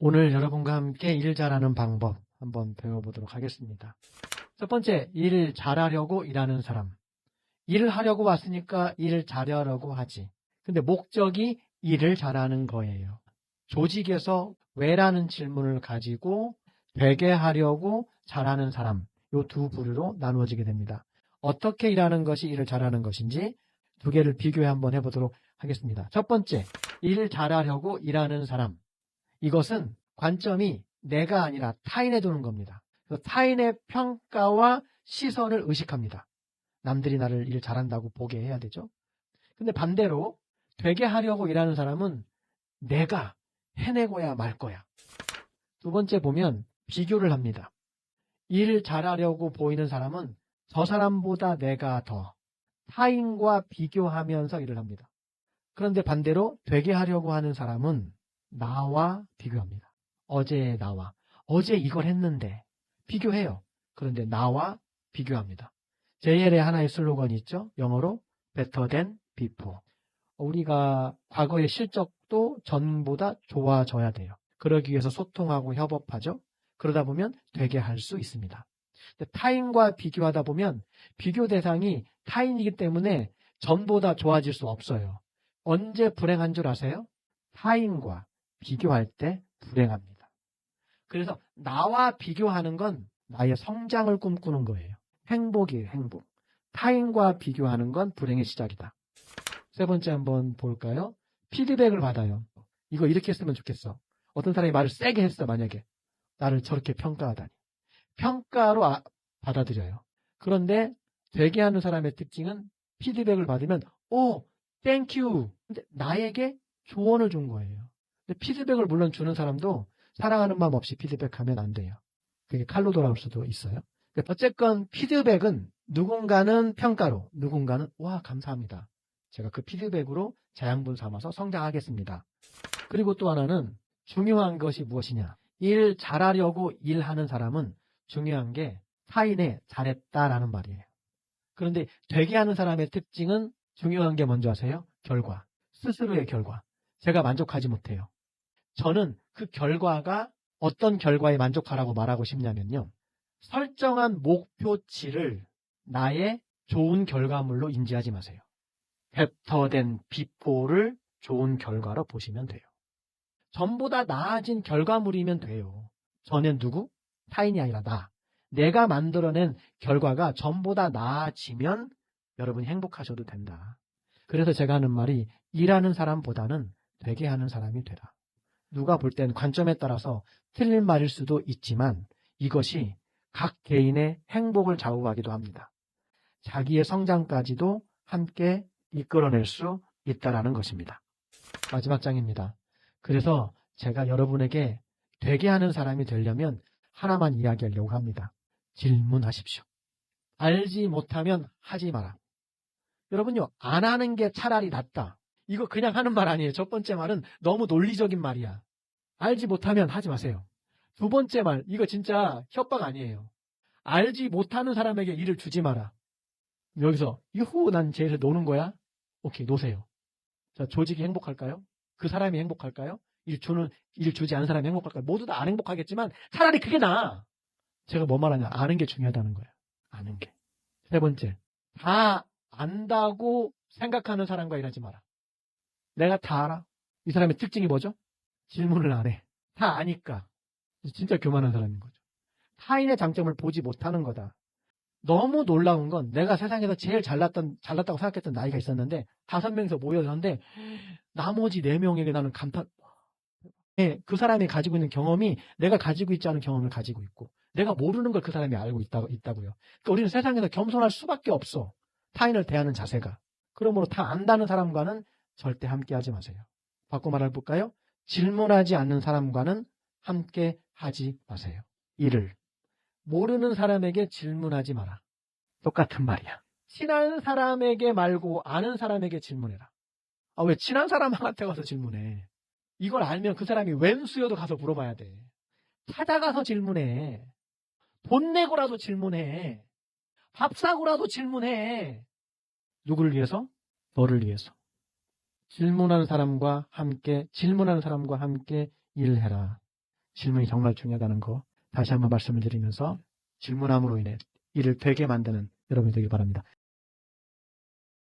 오늘 여러분과 함께 일 잘하는 방법 한번 배워보도록 하겠습니다. 첫 번째, 일 잘하려고 일하는 사람. 일을 하려고 왔으니까 일을 잘하려고 하지. 근데 목적이 일을 잘하는 거예요. 조직에서 왜라는 질문을 가지고 되게 하려고 잘하는 사람. 요 두 부류로 나누어지게 됩니다. 어떻게 일하는 것이 일을 잘하는 것인지 두 개를 비교해 한번 해보도록 하겠습니다. 첫 번째, 일을 잘하려고 일하는 사람. 이것은 관점이 내가 아니라 타인에 두는 겁니다. 타인의 평가와 시선을 의식합니다. 남들이 나를 일 잘한다고 보게 해야 되죠. 근데 반대로 되게 하려고 일하는 사람은 내가 해내고야 말 거야. 두 번째 보면 비교를 합니다. 일 잘하려고 보이는 사람은 저 사람보다 내가 더 타인과 비교하면서 일을 합니다. 그런데 반대로 되게 하려고 하는 사람은 나와 비교합니다. 어제 나와. 어제 이걸 했는데 비교해요. 그런데 나와 비교합니다. JL의 하나의 슬로건이 있죠. 영어로 better than before. 우리가 과거의 실적도 전보다 좋아져야 돼요. 그러기 위해서 소통하고 협업하죠. 그러다 보면 되게 할 수 있습니다. 타인과 비교하다 보면 비교 대상이 타인이기 때문에 전보다 좋아질 수 없어요. 언제 불행한 줄 아세요? 타인과 비교할 때 불행합니다. 그래서 나와 비교하는 건 나의 성장을 꿈꾸는 거예요. 행복이에요, 행복. 타인과 비교하는 건 불행의 시작이다. 세 번째 한번 볼까요? 피드백을 받아요. 이거 이렇게 했으면 좋겠어. 어떤 사람이 말을 세게 했어, 만약에. 나를 저렇게 평가하다니. 평가로 아- 받아들여요. 그런데 되게 하는 사람의 특징은 피드백을 받으면, 오, 땡큐. 나에게 조언을 준 거예요. 피드백을 물론 주는 사람도 사랑하는 마음 없이 피드백하면 안 돼요. 그게 칼로 돌아올 수도 있어요. 그러니까 어쨌건 피드백은 누군가는 평가로, 누군가는 와 감사합니다. 제가 그 피드백으로 자양분 삼아서 성장하겠습니다. 그리고 또 하나는 중요한 것이 무엇이냐? 일 잘하려고 일하는 사람은 중요한 게 타인의 잘했다라는 말이에요. 그런데 되게 하는 사람의 특징은 중요한 게 뭔지 아세요? 결과. 스스로의 결과. 제가 만족하지 못해요. 저는 그 결과가 어떤 결과에 만족하라고 말하고 싶냐면요. 설정한 목표치를 나의 좋은 결과물로 인지하지 마세요. 벡터된 비포를 좋은 결과로 보시면 돼요. 전보다 나아진 결과물이면 돼요. 저는 누구? 타인이 아니라 나. 내가 만들어낸 결과가 전보다 나아지면 여러분이 행복하셔도 된다. 그래서 제가 하는 말이 일하는 사람보다는 되게 하는 사람이 되라. 누가 볼 땐 관점에 따라서 틀린 말일 수도 있지만 이것이 각 개인의 행복을 좌우하기도 합니다. 자기의 성장까지도 함께 이끌어낼 수 있다라는 것입니다. 마지막 장입니다. 그래서 제가 여러분에게 되게 하는 사람이 되려면 하나만 이야기하려고 합니다. 질문하십시오. 알지 못하면 하지 마라. 여러분요, 안 하는 게 차라리 낫다. 이거 그냥 하는 말 아니에요. 첫 번째 말은 너무 논리적인 말이야. 알지 못하면 하지 마세요. 두 번째 말, 이거 진짜 협박 아니에요. 알지 못하는 사람에게 일을 주지 마라. 여기서, 유후, 난 쟤에서 노는 거야? 오케이, 노세요. 자, 조직이 행복할까요? 그 사람이 행복할까요? 일 주는, 일 주지 않은 사람이 행복할까요? 모두 다 안 행복하겠지만 차라리 그게 나아. 제가 뭐 말하냐? 아는 게 중요하다는 거예요. 아는 게. 세 번째, 다 안다고 생각하는 사람과 일하지 마라. 내가 다 알아. 이 사람의 특징이 뭐죠? 질문을 안 해. 다 아니까. 진짜 교만한 사람인 거죠. 타인의 장점을 보지 못하는 거다. 너무 놀라운 건 내가 세상에서 제일 잘났던, 잘났다고 생각했던 나이가 있었는데 다섯 명이서 모여졌는데 나머지 네 명에게 나는 감탄, 네, 그 사람이 가지고 있는 경험이 내가 가지고 있지 않은 경험을 가지고 있고 내가 모르는 걸 그 사람이 알고 있다, 있다고요. 그러니까 우리는 세상에서 겸손할 수밖에 없어. 타인을 대하는 자세가. 그러므로 다 안다는 사람과는 절대 함께 하지 마세요. 바꿔 말해 볼까요? 질문하지 않는 사람과는 함께 하지 마세요. 일을. 모르는 사람에게 질문하지 마라. 똑같은 말이야. 친한 사람에게 말고 아는 사람에게 질문해라. 아, 왜 친한 사람한테 가서 질문해? 이걸 알면 그 사람이 웬수여도 가서 물어봐야 돼. 찾아가서 질문해. 돈 내고라도 질문해. 밥 사고라도 질문해. 누구를 위해서? 너를 위해서. 질문하는 사람과 함께, 질문하는 사람과 함께 일을 해라. 질문이 정말 중요하다는 거 다시 한번 말씀을 드리면서 질문함으로 인해 일을 되게 만드는 여러분이 되길 바랍니다.